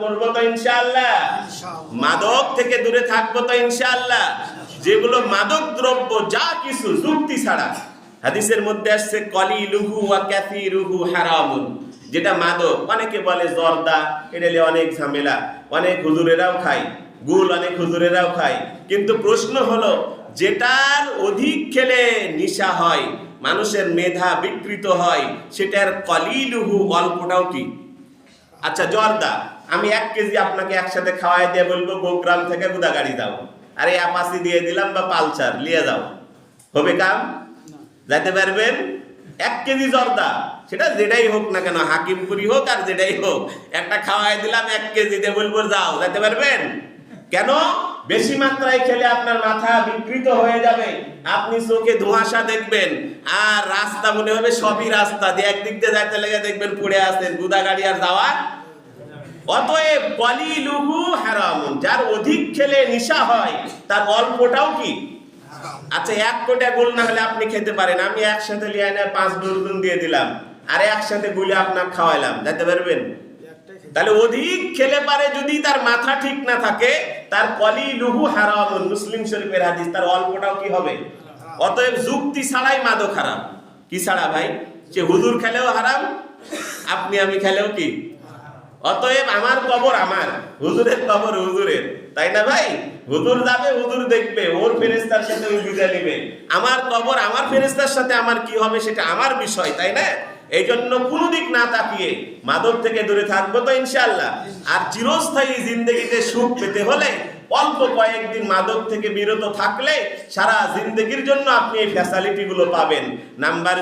করব তো ইনশাআল্লাহ। মাদক থেকে দূরে থাকব তো ইনশাআল্লাহ। যেগুলো মাদক দ্রব্য, যা কিছু, যুক্তি ছাড়া। হাদিসের মধ্যে আসছে কলি লুহু ওয়া রুহু হারামুন। যেটা মাদক, অনেকে বলে জর্দা, এটা অনেক ঝামেলা। অনেক হুজুরেরাও খায়, গুল অনেক হুজুরেরাও খায়। কিন্তু প্রশ্ন হলো, যেটার অধিক খেলে নিশা হয়, মানুষের মেধা বিকৃত হয়, সেটার কলি কলিলুহু অল্পটাও কি? আচ্ছা জর্দা। আমি এক কেজি আপনাকে একসাথে খাওয়াই দিয়ে বলব গোগ্রাম থেকে গুদাগাড়ি দাও আরে অ্যাপাসি দিয়ে দিলাম বা পালচার নিয়ে যাও। হবে কাম? যাইতে পারবেন? এক কেজি জর্দা সেটা যেটাই হোক না কেন হাকিমপুরি হোক আর যেটাই হোক একটা খাওয়াই দিলাম এক কেজি দিয়ে বলব যাও। যাইতে পারবেন? কেন? বেশি মাত্রায় খেলে আপনার মাথা বিকৃত হয়ে যাবে। আপনি চোখে ধোঁয়াশা দেখবেন। আর রাস্তা মনে হবে সবই রাস্তা। দিয়ে একদিক দিয়ে যাইতে লেগে দেখবেন পড়ে আসেন গুদা গাড়ি আর যাওয়া অতএব কলিলুহু হারামুন, যার অধিক খেলে নিশা হয়, তার অল্পটাও কি? আচ্ছা এক কোটা গোল না হলে আপনি খেতে পারেন। আমি একসাথে লিয়ে এনে পাঁচ ডজন দিয়ে দিলাম, আর একসাথে গুলে আপনার খাওয়াইলাম, যাইতে পারবেন? তাহলে অধিক খেলে পারে যদি তার মাথা ঠিক না থাকে, তার কলি লুহু হারামুন, মুসলিম শরীফের হাদিস, তার অল্পটাও কি হবে? অতএব যুক্তি ছাড়াই মাদক হারাম। কি ছাড়া ভাই? সে হুজুর খেলেও হারাম, আপনি আমি খেলেও কি? অতএব আমার কবর আমার। হুজুরের কবর হুজুরের। তাই না ভাই? হুজুর যাবে, হুজুর দেখবে, ওর ফেরেস্তার সাথে ওই বিদায় নেবে। আমার কবর আমার ফেরেস্তার সাথে আমার কি হবে সেটা আমার বিষয়, তাই না? এই জন্য কোনো দিক না তাকিয়ে মাদক থেকে দূরে থাকব তো ইনশাল্লাহ আর চিরস্থায়ী জিন্দগিতে সুখ পেতে হলে অল্প কয়েকদিন মাদক থেকে বিরত থাকলে সারা জিন্দগির জন্য আপনি এই ফ্যাসিলিটি গুলো পাবেন। নাম্বার